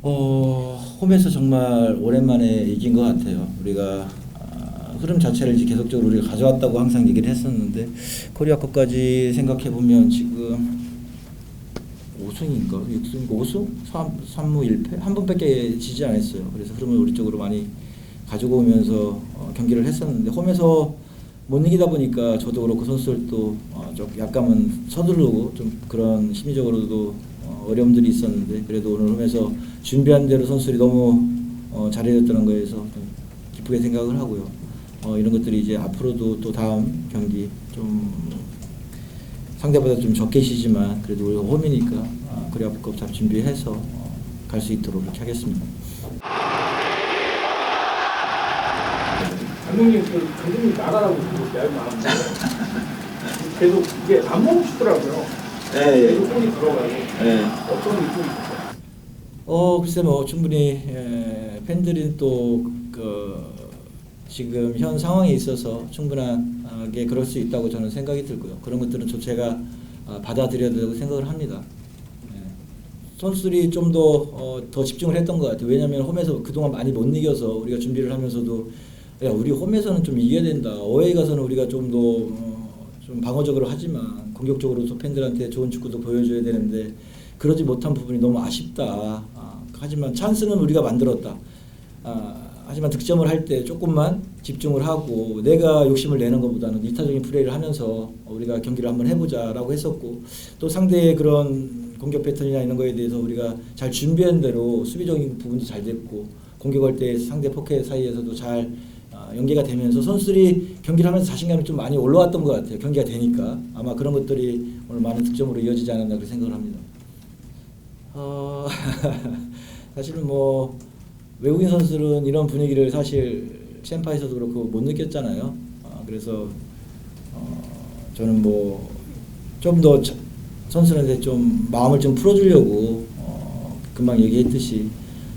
어, 홈에서 정말 오랜만에 이긴 것 같아요. 우리가 아, 흐름 자체를 이제 계속적으로 우리가 가져왔다고 항상 얘기를 했었는데 코리아컵까지 생각해 보면 지금 5승인가 6승인가 5승 3, 3무 1패 한 번밖에 지지 않았어요. 그래서 흐름을 우리 쪽으로 많이 가지고 오면서 어, 경기를 했었는데 홈에서 못 이기다 보니까 저도 그렇고 선수들도 어, 좀 약간은 서두르고 좀 그런 심리적으로도 어, 어려움들이 있었는데 그래도 오늘 홈에서 준비한 대로 선수들이 너무 어, 잘해줬다는 거에서 좀 기쁘게 생각을 하고요. 어, 이런 것들이 이제 앞으로도 또 다음 경기 좀 상대보다 좀 적게 쉬지만 그래도 우리가 홈이니까 아, 코리아컵 잘 준비해서 어, 갈수 있도록 그렇게 하겠습니다. 감독님 그 감독님 나가라고 계속 이게 안 멈추더라고요. 계속 볼이 들어가고 어떤 느낌이 있어요? 어 글쎄 뭐 충분히 에, 팬들이 또그 지금 현 상황에 있어서 충분하게 그럴 수 있다고 저는 생각이 들고요. 그런 것들은 저 제가 아, 받아들여야 된다고 생각을 합니다. 예. 선수들이 좀 더 어, 더 집중을 했던 것 같아요. 왜냐하면 홈에서 그동안 많이 못 이겨서 우리가 준비를 하면서도 야 우리 홈에서는 좀 이겨야 된다. 어웨이 가서는 우리가 좀더 어, 좀 방어적으로 하지만 공격적으로 또 팬들한테 좋은 축구도 보여줘야 되는데 그러지 못한 부분이 너무 아쉽다. 아, 하지만 찬스는 우리가 만들었다. 아, 하지만 득점을 할 때 조금만 집중을 하고 내가 욕심을 내는 것보다는 이타적인 플레이를 하면서 우리가 경기를 한번 해보자라고 했었고 또 상대의 그런 공격 패턴이나 이런 거에 대해서 우리가 잘 준비한 대로 수비적인 부분도 잘 됐고 공격할 때 상대 포켓 사이에서도 잘 아, 연계가 되면서 선수들이 경기를 하면서 자신감이 좀 많이 올라왔던 것 같아요. 경기가 되니까 아마 그런 것들이 오늘 많은 득점으로 이어지지 않았나 그렇게 생각을 합니다. 어, 사실은 뭐 외국인 선수들은 이런 분위기를 사실 챔파에서도 그렇고 못 느꼈잖아요. 어, 그래서 어, 저는 뭐 좀 더 선수들한테 좀 마음을 좀 풀어주려고 어, 금방 얘기했듯이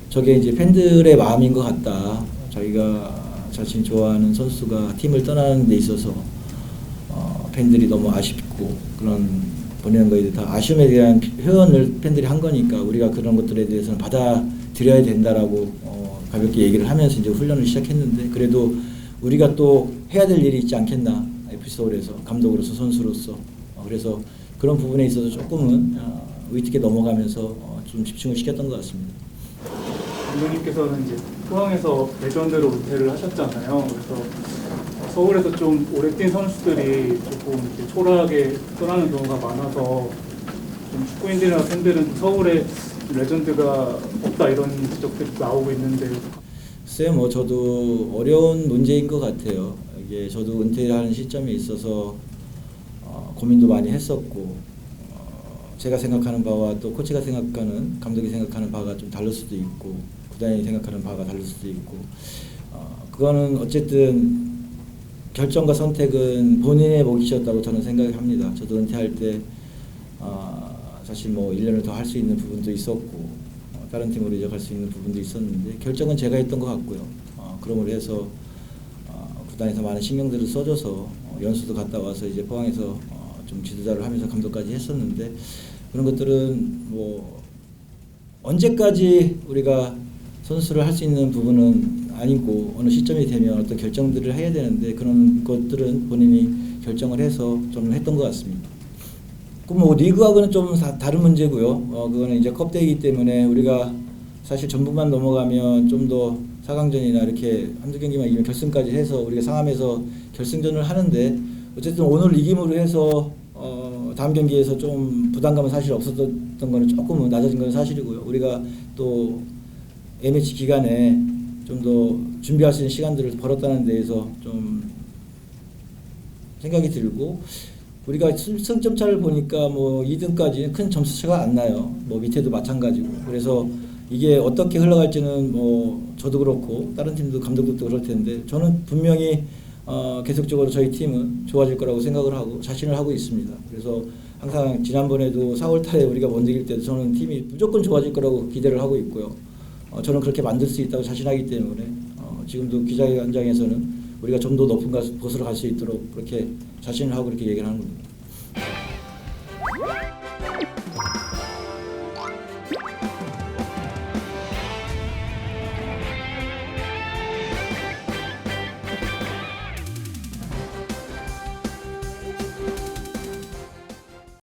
저게 이제 팬들의 마음인 것 같다. 자기가 자신이 좋아하는 선수가 팀을 떠나는 데 있어서 어, 팬들이 너무 아쉽고 그런 보내는 거에 다 아쉬움에 대한 표현을 팬들이 한 거니까 우리가 그런 것들에 대해서는 받아들여야 된다라고 어, 가볍게 얘기를 하면서 이제 훈련을 시작했는데 그래도 우리가 또 해야 될 일이 있지 않겠나 서울에서 감독으로서 선수로서 어, 그래서 그런 부분에 있어서 조금은 어, 위트게 넘어가면서 어, 좀 집중을 시켰던 것 같습니다. 감독님께서는 이제 포항에서 레전드로 은퇴를 하셨잖아요. 그래서 서울에서 좀 오래 뛴 선수들이 조금 이렇게 초라하게 떠나는 경우가 많아서 좀 축구인들이나 팬들은 좀 서울에 레전드가 없다 이런 지적들이 나오고 있는데 글쎄 뭐 저도 어려운 문제인 것 같아요. 이게 저도 은퇴하는 시점에 있어서 어, 고민도 많이 했었고 어, 제가 생각하는 바와 또 코치가 생각하는 감독이 생각하는 바가 좀 다를 수도 있고 구단이 생각하는 바가 다를 수도 있고 어, 그거는 어쨌든 결정과 선택은 본인의 몫이었다고 저는 생각합니다. 저도 은퇴할 때 어, 사실 뭐 1년을 더 할 수 있는 부분도 있었고 어, 다른 팀으로 이적할 수 있는 부분도 있었는데 결정은 제가 했던 것 같고요. 어, 그러므로 해서 어, 구단에서 많은 신경들을 써줘서 어, 연수도 갔다 와서 이제 포항에서 어, 좀 지도자를 하면서 감독까지 했었는데 그런 것들은 뭐 언제까지 우리가 선수를 할 수 있는 부분은 아니고 어느 시점이 되면 어떤 결정들을 해야 되는데 그런 것들은 본인이 결정을 해서 저는 했던 것 같습니다. 그뭐 리그하고는 좀 다, 다른 문제고요. 어 그거는 이제 컵대이기 때문에 우리가 사실 전북만 넘어가면 좀 더 4강전이나 이렇게 한두 경기만 이기면 결승까지 해서 우리가 상암에서 결승전을 하는데 어쨌든 오늘 이김으로 해서 어 다음 경기에서 좀 부담감은 사실 없었던 거는 조금은 낮아진 건 사실이고요. 우리가 또 A매치 기간에 좀 더 준비할 수 있는 시간들을 벌었다는 데에서 좀 생각이 들고 우리가 승- 승점 차를 보니까 뭐 2등까지는 큰 점수 차가 안 나요. 뭐 밑에도 마찬가지고. 그래서 이게 어떻게 흘러갈지는 뭐 저도 그렇고 다른 팀도 감독들도 그럴 텐데 저는 분명히 어 계속적으로 저희 팀은 좋아질 거라고 생각을 하고 자신을 하고 있습니다. 그래서 항상 지난번에도 4월 달에 우리가 못 이길 때도 저는 팀이 무조건 좋아질 거라고 기대를 하고 있고요. 어, 저는 그렇게 만들 수 있다고 자신하기 때문에 어, 지금도 기자회견장에서는 우리가 좀 더 높은 가- 곳으로 갈 수 있도록 그렇게 자신을 하고 그렇게 얘기를 하는 겁니다.